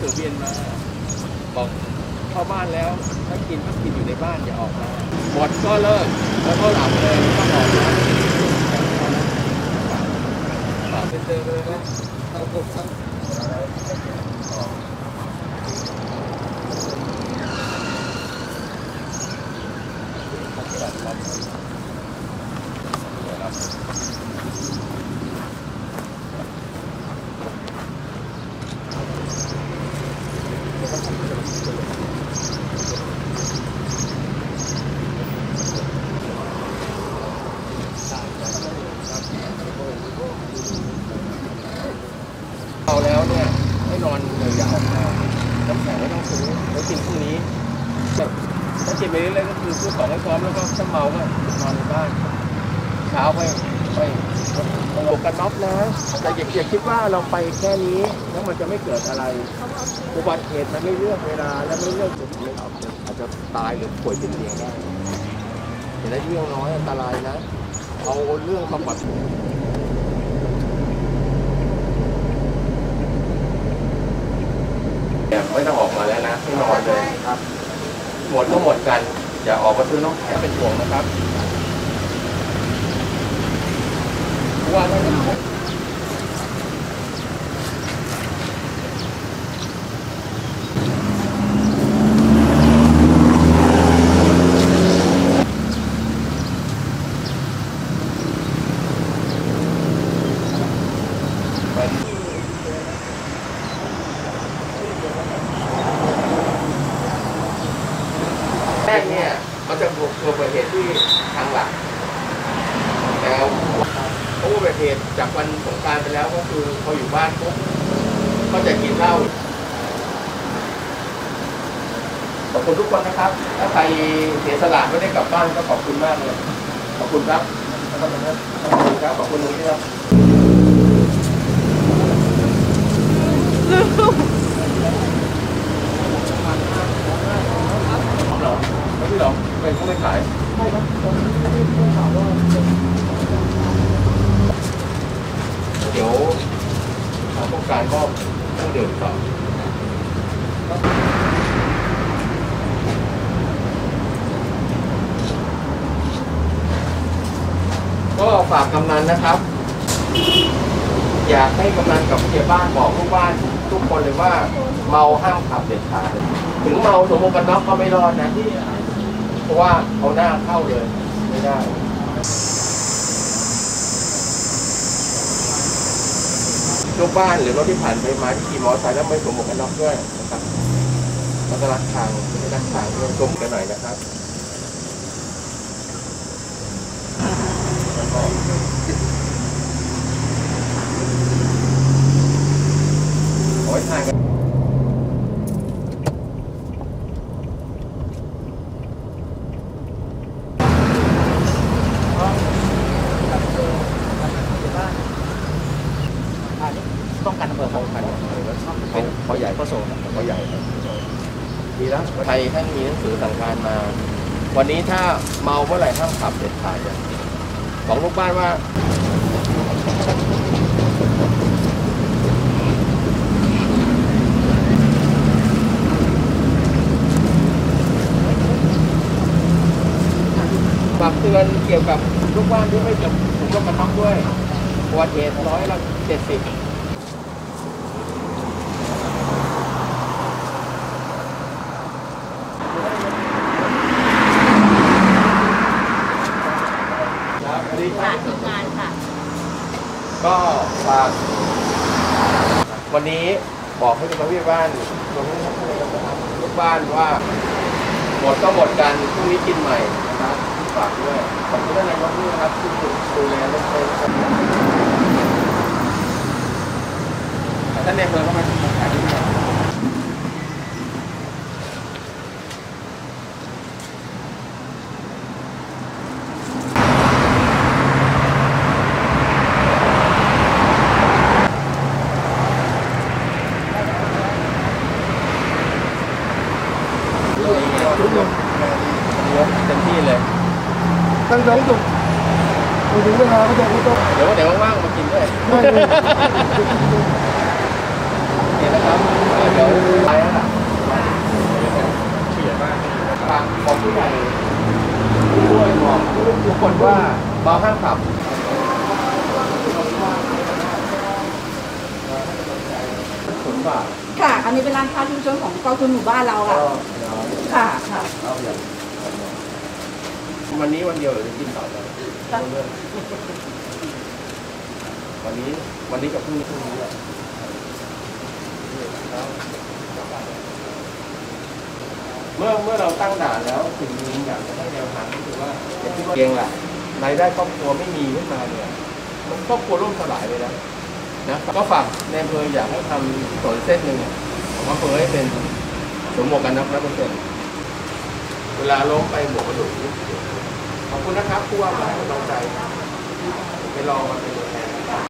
สือเวียนมา บอกเข้าบ้านแล้ว ถ้ากินก็กินอยู่ในบ้านอย่าออกมาหมดก็เลิกแล้วก็หลับเลยก็ออกมาฝากเป็นเตือเลยนะทั้งกทั้ง ถ้ากินไปเรื่อยๆก็คือซื้อของให้พร้อมแล้วก็ถ้าเมาก็นอนในบ้านเช้าไปไปหมวกกันน็อกนะแต่อย่าอย่าคิดว่าเราไปแค่นี้แล้วมันจะไม่เกิดอะไรอุบัติเหตุมันไม่เลือกเวลาและไม่เลือกจุดไม่เอาอาจจะตายหรือป่วยติดเตียงได้เห็นได้เรื่องน้อยอันตรายนะเอาเรื่องความปลอดภัยไม่ต้องออกมาแล้วนะให้นอนเลยครับ หมดก็หมดกัน อย่าออกมาซื้อน้องแข็งเป็นห่วงนะครับว่าไม่ได้ แรกเนี่ยมันจะบวกตัว อุบัติเหตุที่ทางหลักแต่เพราะอุบัติเหตุจากวันสงกรารไปแล้วก็คือพออยู่บ้านปุ๊บก็จะกินเหล้าขอบคุณทุกคนนะครับ ถ้าใครเสียสละไม่ได้กลับบ้านก็ขอบคุณมากเลยขอบคุณครับขอบคุณครับขอบคุณครับขอบคุณลุงที่ครับเหรอแล้วพี่เหรอเป็นผู้ ไม่ขายเดี๋ยวทางโครงการก็ต้องเดินต่อก็ฝากกำนันนะครับ อยากให้กำนันกับผู้ใหญ่บ้านบอกลูกบ้านทุกคนเลยว่าเมาห้ามขับเด็ดขาดถึงเมาสวมหมวกกันน็อกก็ไม่รอดนะ ราะว่าเอาหน้าเข้าเลยไม่ได้ลูกบ้านหรือรถที่ผ่านไปมาที่ขี่มอเตอร์ไซค์แล้วไม่สวมหมวกกันน็อกด้วยนะครับแล้วก็รักทางไม่รักทางด้วยชมกันหน่อยนะครับแล้วก็ขอให้ทานกัน ป้องกันอำเภอเขาคันเป็นเขาใหญ่ก็โซนเขาใหญ่ดีแล้วไทยท่านมีหนังสือสั่งการมา วันนี้ถ้าเมาเมื่อไหร่ห้ามขับเด็ดขาดเลยบอกลูกบ้านว่าฝากเตือนเกี่ยวกับลูกบ้านที่ไม่จบผมก็มาท็อกด้วย อุบัติเหตุร้อยละเจ็ดสิบครับสวัสดีคค่ะรับทีมงานค่ะ ก็ฝากวันนี้บอกให้ทุกพี่บ้านรวมทั้งนะครับทุกบ้านว่า หมดก็หมดกันพรุ่งนี้กินใหม่นะครับฝากด้วยขอบคุณท่านนายกด้วยนะครับที่ดูแลเรื่องนี้ท่านในอำเภอเข้ามาถ่ายรูปหน่อย ยกเต็มที่เลยตั้งใจให้จบถึงเวลาก็จะไม่ต้องเดี๋ยวเดี๋ยวว่างๆมากินด้วยไม่เลยนี่นะครับเดี๋ยวไปแล้วล่ะเฉียดมากฝากบอกผู้ใหญ่ช่วยบอกทุกคนว่าเบาห้ามขับศูนย์บาทค่ะ อันนี้เป็นร้านค้าชุมชนของกองทุนหมู่บ้านเราก็ ค่ะค่ะเอาอย่างวันนี้วันเดียวหรือจะกินต่อเลยวันนี้วันนี้กับพรุ่งนี้พรุ่งนี้แหละเมื่อเมื่อเราตั้งด่านแล้วสิ่งหนึ่งอยากจะให้แนวทางก็คือว่าอย่างที่ว่าเองล่ะรายได้ครอบครัวไม่มีขึ้นมาเนี่ยมันครอบครัวล่มสลายเลยนะนะก็ฝากในอำเภออยากให้ทำถนนเส้นหนึ่งของอำเภอให้เป็นสวมหมวกกันน็อกร้อยเปอร์เซ็นต์ เวลาล้มไปหมวกกระดูกขอบคุณนะครับผู้ว่ามาให้กำลังใจไปรอมาเป็น